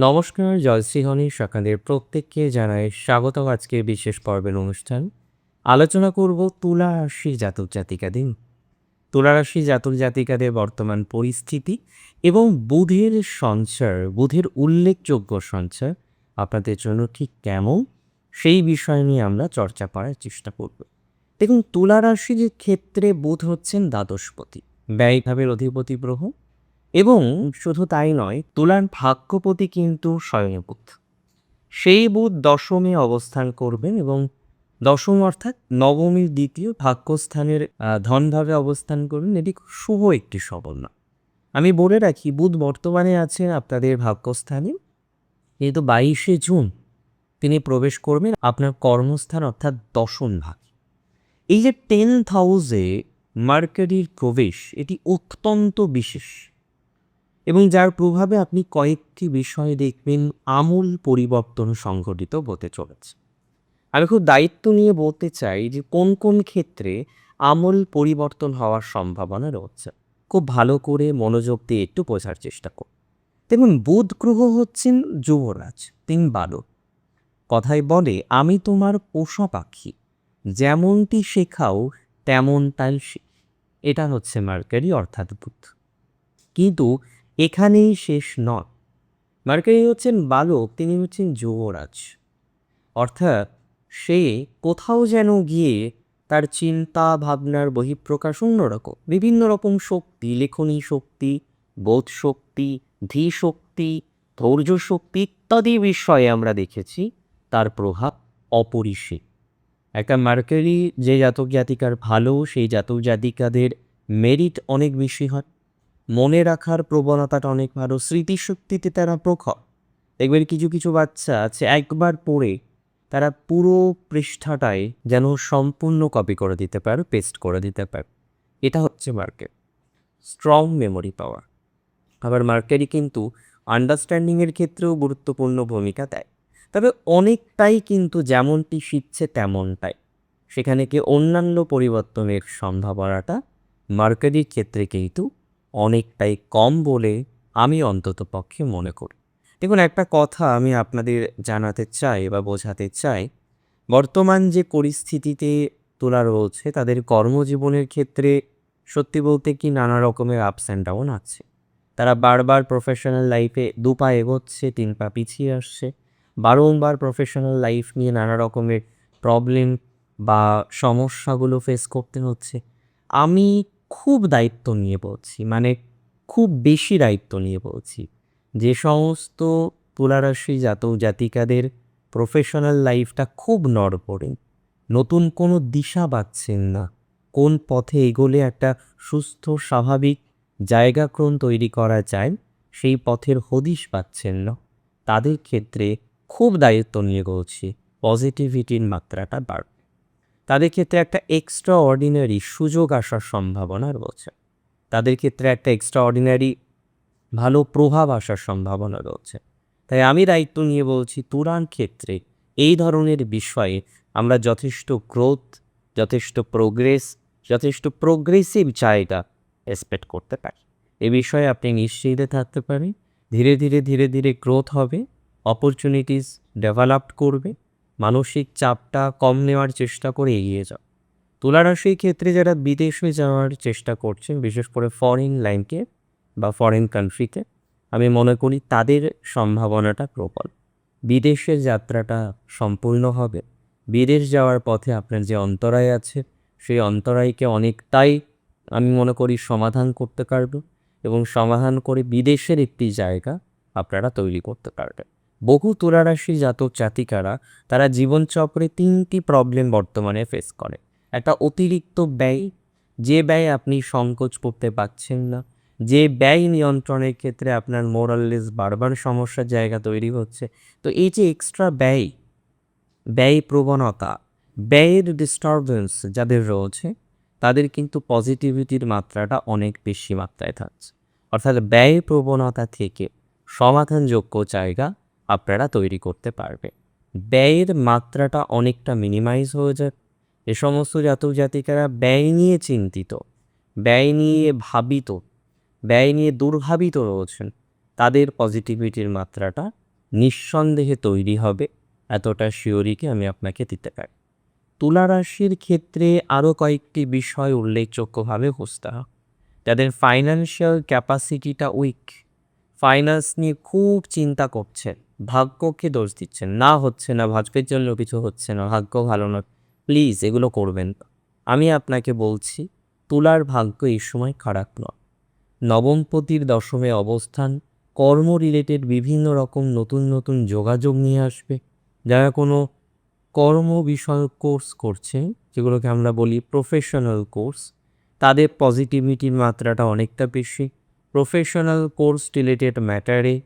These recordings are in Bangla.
নমস্কার জয়শ্রী হনি সকালের প্রত্যেককে জানাই স্বাগত আজকে বিশেষ পর্বের অনুষ্ঠান। আলোচনা করব তুলা রাশি জাতক জাতিকাদের তুলা রাশি জাতক জাতিকাদের বর্তমান পরিস্থিতি এবং বুধের সঞ্চার, বুধের উল্লেখযোগ্য সঞ্চার আপনাদের জন্য ঠিক কেমন সেই বিষয় নিয়ে আমরা চর্চা করার চেষ্টা করব। দেখুন, তুলা রাশির ক্ষেত্রে বুধ হচ্ছেন দ্বাদশপতি। ব্যয়ভাবের অধিপতি গ্রহ। এবং শুধু তাই নয়, তুলার ভাগ্যপতি কিন্তু স্বয়ং বুধ সেই বুধ দশমে অবস্থান করবেন এবং দশম অর্থাৎ নবমীর দ্বিতীয় ভাগ্যস্থানের ধনভাবে অবস্থান করবেন, এটি শুভ একটি সবর্ণ আমি বলে রাখি, বুধ বর্তমানে আছেন আপনাদের ভাগ্যস্থানে। কিন্তু বাইশে জুন তিনি প্রবেশ করবেন আপনার কর্মস্থান অর্থাৎ দশম ভাগ। এই যে টেন্থ হাউসে মার্কারির প্রবেশ, এটি অত্যন্ত বিশেষ। এবং যার প্রভাবে আপনি কয়েকটি বিষয় দেখবেন আমূল পরিবর্তন সংঘটিত হতে চলেছে। আমি খুব দায়িত্ব নিয়ে বলতে চাই যে কোন কোন ক্ষেত্রে আমূল পরিবর্তন হওয়ার সম্ভাবনা রয়েছে। খুব ভালো করে মনোযোগ দিয়ে একটু বোঝার চেষ্টা করুন। দেখুন, বুধ গ্রহ হচ্ছেন যুবরাজ, তিন বালক। কথায় বলে, আমি তোমার পোষা পাখি, যেমনটি শেখাও, তেমনটাই শিখ এটা হচ্ছে মার্কারি অর্থাৎ বুধ। কিন্তু এখানেই শেষ নয়। মার্কারি হচ্ছেন বালক, তিনি হচ্ছেন যুবরাজ। অর্থাৎ সে কোথাও যেন গিয়ে তার চিন্তা, ভাবনার বহিঃপ্রকাশ অন্যরকম। বিভিন্ন রকম শক্তি, লেখনী শক্তি, বোধ শক্তি, ধী শক্তি, ধৈর্য শক্তি ইত্যাদি বিষয়ে আমরা দেখেছি, তার প্রভাব অপরিসীম। একটা মার্কারি যে জাতক জাতিকার ভালো, সেই জাতক জাতিকাদের মেরিট অনেক বেশি হয়। মনে রাখার প্রবণতাটা অনেক ভালো, স্মৃতিশক্তিতে তারা প্রখর। দেখবেন কিছু কিছু বাচ্চা আছে, একবার পড়ে তারা পুরো পৃষ্ঠাটায় যেন সম্পূর্ণ কপি করে দিতে পারে পেস্ট করে দিতে পারে। এটা হচ্ছে মার্কেট স্ট্রং মেমোরি পাওয়ার আবার মার্কেটই কিন্তু আন্ডারস্ট্যান্ডিংয়ের ক্ষেত্রেও গুরুত্বপূর্ণ ভূমিকা দেয়। তবে অনেকটাই কিন্তু যেমনটি শিখছে তেমনটাই। সেখানে কি অন্যান্য পরিবর্তনের সম্ভাবনাটা মার্কেটির ক্ষেত্রে কিন্তু অনেকটাই কম বলে আমি অন্তত পক্ষে মনে করি। দেখুন, একটা কথা আমি আপনাদের জানাতে চাই বা বোঝাতে চাই। বর্তমান যে পরিস্থিতিতে তোলা রয়েছে, তাদের কর্মজীবনের ক্ষেত্রে সত্যি বলতে কি নানা রকমের আপস অ্যান্ড ডাউন আছে। তারা বারবার প্রফেশনাল লাইফে দু পা এগোচ্ছে, তিন পা পিছিয়ে আসছে। বারংবার প্রফেশনাল লাইফ নিয়ে নানা রকমের প্রবলেম বা সমস্যাগুলো ফেস করতে হচ্ছে। আমি খুব দায়িত্ব নিয়ে বলছি মানে খুব বেশি দায়িত্ব নিয়ে বলছি। যে সমস্ত তুলারাশি জাতক জাতিকাদের প্রফেশনাল লাইফটা খুব নড়বড়ে। নতুন কোনো দিশা পাচ্ছেন না। কোন পথে এগোলে একটা সুস্থ, স্বাভাবিক জায়গাক্রম তৈরি করা যায়, সেই পথের হদিশ পাচ্ছেন না। তাদের ক্ষেত্রে খুব দায়িত্ব নিয়ে বলছি পজিটিভিটির মাত্রাটা বাড়বে। তাদের ক্ষেত্রে একটা এক্সট্রা অর্ডিনারি সুযোগ আসার সম্ভাবনা রয়েছে। তাদের ক্ষেত্রে একটা এক্সট্রা অর্ডিনারি ভালো প্রভাব আসার সম্ভাবনা রয়েছে। তাই আমি দায়িত্ব নিয়ে বলছি, তুরান ক্ষেত্রে এই ধরনের বিষয়ে আমরা যথেষ্ট গ্রোথ যথেষ্ট প্রোগ্রেস যথেষ্ট প্রোগ্রেসিভ জায়গা এক্সপেক্ট করতে পারি। এ বিষয়ে আপনি নিশ্চিন্তে থাকতে পারেন। ধীরে ধীরে ধীরে ধীরে গ্রোথ হবে অপরচুনিটিস ডেভেলপড করবে। মানসিক চাপটা কম নেওয়ার চেষ্টা করে এগিয়ে যাও। তুলারাশির ক্ষেত্রে যারা বিদেশে যাওয়ার চেষ্টা করছেন, বিশেষ করে ফরেন লাইনকে বা ফরেন কান্ট্রিতে আমি মনে করি তাদের সম্ভাবনাটা প্রবল। বিদেশের যাত্রাটা সম্পূর্ণ হবে। বিদেশ যাওয়ার পথে আপনার যে অন্তরায় আছে, সেই অন্তরায়কে অনেকটাই, আমি মনে করি, সমাধান করতে পারব এবং সমাধান করে বিদেশের একটি জায়গা আপনারা তৈরি করতে পারবেন। বহু তুলারাশি জাতক জাতিকারা তারা জীবনচক্রে তিনটি প্রবলেম বর্তমানে ফেস করে। একটা অতিরিক্ত ব্যয়, যে ব্যয় আপনি সংকোচ করতে পারছেন না, যে ব্যয় নিয়ন্ত্রণের ক্ষেত্রে আপনার মোরাললেস বারবার সমস্যার জায়গা তৈরি হচ্ছে, তো এই যে এক্সট্রা ব্যয় ব্যয় প্রবণতা, ব্যয়ের ডিস্টারবেন্স যাদের রয়েছে, তাদের কিন্তু পজিটিভিটির মাত্রাটা অনেক বেশি মাত্রায় থাকছে। অর্থাৎ ব্যয় প্রবণতা থেকে সমাধানযোগ্য জায়গা আপনারা তৈরি করতে পারবে। ব্যয়ের মাত্রাটা অনেকটা মিনিমাইজ হয়ে যায়। এ সমস্ত জাতক জাতিকারা ব্যয় নিয়ে চিন্তিত, ব্যয় নিয়ে ভাবিত, ব্যয় নিয়ে দুর্ভাবিত রয়েছেন। তাদের পজিটিভিটির মাত্রাটা নিঃসন্দেহে তৈরি হবে, এতটা শিওরিকে আমি আপনাকে দিতে পারি। তুলা রাশির ক্ষেত্রে আরও কয়েকটি বিষয় উল্লেখযোগ্যভাবে হবে। যাদের ফাইন্যান্সিয়াল ক্যাপাসিটিটা উইক ফাইন্যান্স নিয়ে খুব চিন্তা করছেন। ভাগ্যকে দোষ দিচ্ছেন। না হচ্ছে না, ভাগ্যের জন্য কিছু হচ্ছে না, ভাগ্য ভালো না প্লিজ এগুলো করবেন আমি আপনাকে বলছি, তুলার ভাগ্য এই সময় খারাপ নয়। নবমপতির দশমে অবস্থান, কর্ম রিলেটেড বিভিন্ন রকম নতুন নতুন যোগাযোগ নিয়ে আসবে। যারা কোনো কর্ম বিষয়ক কোর্স করছে, যেগুলোকে আমরা বলি প্রফেশনাল কোর্স তাদের পজিটিভিটির মাত্রাটা অনেকটা বেশি। প্রফেশনাল কোর্স রিলেটেড ম্যাটারে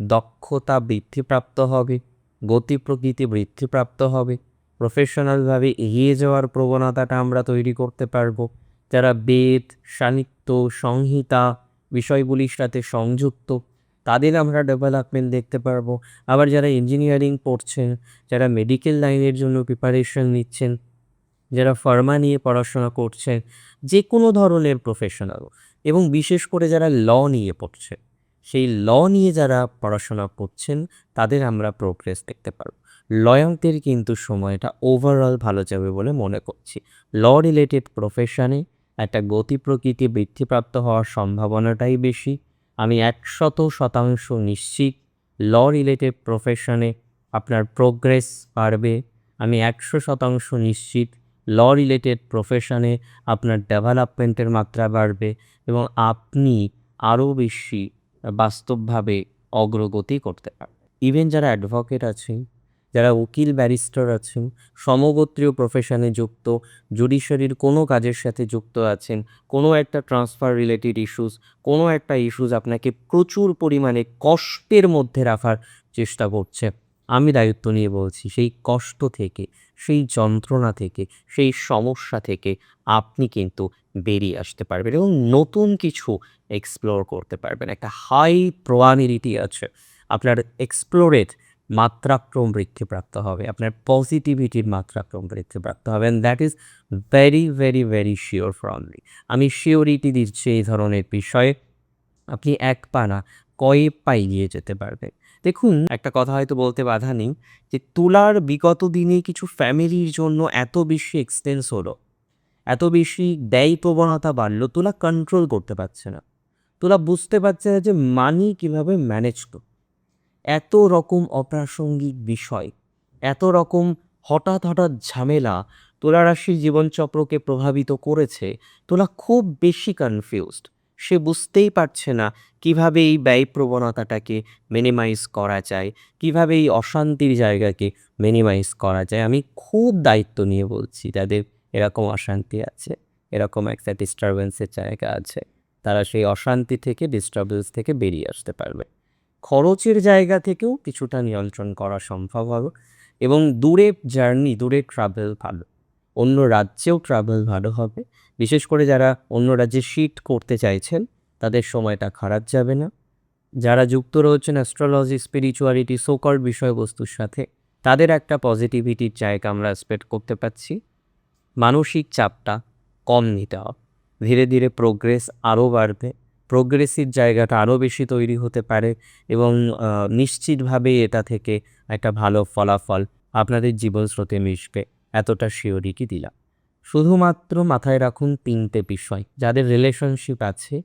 দক্ষতা বৃদ্ধিপ্রাপ্ত হবে, গতি প্রকৃতি বৃদ্ধিপ্রাপ্ত হবে। প্রফেশনালভাবে এগিয়ে যাওয়ার প্রবণতাটা আমরা তৈরি করতে পারব। যারা বেদ, সাহিত্য, সংহিতা বিষয়গুলির সাথে সংযুক্ত, তাদের আমরা ডেভেলপমেন্ট দেখতে পারব। আবার যারা ইঞ্জিনিয়ারিং পড়ছেন, যারা মেডিকেল লাইনের জন্য প্রিপারেশন নিচ্ছেন, যারা ফার্মা নিয়ে পড়াশোনা করছেন যে কোনো ধরনের প্রফেশনাল এবং বিশেষ করে যারা ল নিয়ে পড়ছে সেই ল নিয়ে যারা পড়াশোনা করছেন, তাদের আমরা প্রোগ্রেস দেখতে পারব। লয়ারদের কিন্তু সময়টা ওভারঅল ভালো যাবে বলে মনে করছি। ল রিলেটেড প্রফেশনে একটা গতি প্রকৃতি বৃদ্ধিপ্রাপ্ত হওয়ার সম্ভাবনাটাই বেশি। আমি একশত শতাংশ নিশ্চিত ল রিলেটেড প্রফেশনে আপনার প্রোগ্রেস বাড়বে। আমি একশো শতাংশ নিশ্চিত ল রিলেটেড প্রফেশনে আপনার ডেভেলপমেন্টের মাত্রা বাড়বে এবং আপনি আরও বেশি বাস্তবভাবে অগ্রগতি করতে পারে ইভেন যারা অ্যাডভোকেট আছেন, যারা উকিল ব্যারিস্টার আছেন, সমগোত্রীয় প্রফেশনে যুক্ত জুডিশিয়ারির কোনো কাজের সাথে যুক্ত আছেন, কোনো একটা ট্রান্সফার রিলেটেড ইস্যুস কোনো একটা ইস্যুস আপনাকে প্রচুর পরিমাণে কষ্টের মধ্যে রাখার চেষ্টা করছে। আমি দায়িত্ব নিয়ে বলছি, সেই কষ্ট থেকে, সেই যন্ত্রণা থেকে, সেই সমস্যা থেকে আপনি কিন্তু বেরিয়ে আসতে পারবেন এবং নতুন কিছু এক্সপ্লোর করতে পারবেন। একটা হাই প্রোয়ানিলিটি আছে। আপনার এক্সপ্লোরের মাত্রাক্রম বৃদ্ধিপ্রাপ্ত হবে, আপনার পজিটিভিটির মাত্রাক্রম বৃদ্ধিপ্রাপ্ত হবে and that is very very very sure from me আমি শিওরিটি দিচ্ছি এই ধরনের বিষয়ে। আপনি এক পা না কয়েক পা এগিয়ে যেতে পারবেন। দেখুন, একটা কথা হয়তো বলতে বাধা নেই যে তুলার বিগত দিনে কিছু ফ্যামিলির জন্য এত বেশি এক্সটেন্স হলো। এত বেশি ব্যয় প্রবণতা বাড়লো, তুলা কন্ট্রোল করতে পারছে না। তুলা বুঝতে পারছে না যে মানি কীভাবে ম্যানেজ করবে। এত রকম অপ্রাসঙ্গিক বিষয়, এত রকম হঠাৎ হঠাৎ ঝামেলা তুলা রাশির জীবনচক্রকে প্রভাবিত করেছে, তোলা খুব বেশি কনফিউজড সে বুঝতেই পারছে না কীভাবে এই ব্যয় প্রবণতাটাকে মিনিমাইজ করা যায়, কীভাবে এই অশান্তির জায়গাকে মিনিমাইজ করা যায়। আমি খুব দায়িত্ব নিয়ে বলছি, যাদের এরকম অশান্তি আছে, এরকম একটা ডিস্টারবেন্সের জায়গা আছে, তারা সেই অশান্তি থেকে ডিস্টারবেন্স থেকে বেরিয়ে আসতে পারবে। খরচের জায়গা থেকেও কিছুটা নিয়ন্ত্রণ করা সম্ভব হবে এবং দূরে জার্নি দূরে ট্রাভেল ভালো। অন্য রাজ্যেও ট্রাভেল ভালো হবে। বিশেষ করে যারা অন্য রাজ্যে শিট করতে চাইছেন, তাদের সময়টা খারাপ যাবে না। যারা যুক্ত রয়েছেন অ্যাস্ট্রোলজি স্পিরিচুয়ালিটি সোকল বিষয়বস্তুর সাথে, তাদের একটা পজিটিভিটির জায়গা আমরা এক্সপেক্ট করতে পারছি। মানসিক চাপটা কম নিতে হবে। ধীরে ধীরে প্রোগ্রেস আরও বাড়বে। প্রোগ্রেসিভ জায়গাটা আরও বেশি তৈরি হতে পারে এবং নিশ্চিতভাবে এটা থেকে একটা ভালো ফলাফল আপনাদের জীবন স্রোতে মিশবে। এতটা শিওরিটি দিলাম? শুধুমাত্র মাথায় রাখুন তিনটে বিষয়, যাদের রিলেশনশিপ আছে।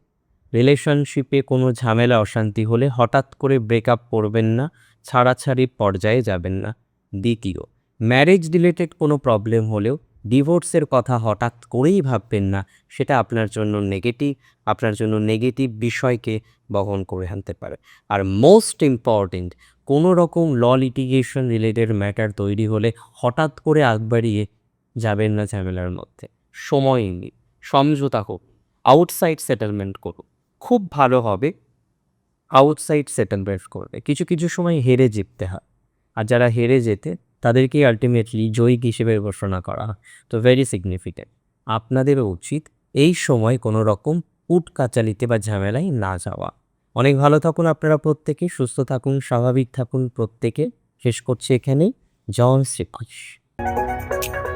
রিলেশনশিপে কোনো ঝামেলা, অশান্তি হলে হঠাৎ করে ব্রেকআপ করবেন না, ছাড়াছাড়ি পর্যায়ে যাবেন না। দ্বিতীয় ম্যারেজ রিলেটেড কোনো প্রবলেম হলেও ডিভোর্সের কথা হঠাৎ করেই ভাববেন না, সেটা আপনার জন্য নেগেটিভ আপনার জন্য নেগেটিভ বিষয়কে বহন করে আনতে পারে। আর মোস্ট ইম্পর্টেন্ট কোনো রকম ল লিটিগেশন রিলেটেড ম্যাটার তৈরি হলে হঠাৎ করে আগ বাড়িয়ে যাবেন না ঝামেলার মধ্যে। সময় নিন সমঝোতা হোক। আউটসাইড সেটেলমেন্ট করুন। খুব ভালো হবে আউটসাইড সেটেলমেন্ট করবে কিছু কিছু সময় হেরে জিততে হয়। আর যারা হেরে যেতে, তাদেরকেই আলটিমেটলি জয়ী হিসেবে ঘোষণা করা তো ভেরি সিগনিফিক্যান্ট আপনাদেরও উচিত এই সময় কোনো রকম উট কাচালিতে বা ঝামেলায় না যাওয়া। অনেক ভালো থাকুন আপনারা প্রত্যেকে, সুস্থ থাকুন, স্বাভাবিক থাকুন প্রত্যেকে। শেষ করছি এখানেই। জয় শ্রীকৃষ্ণ।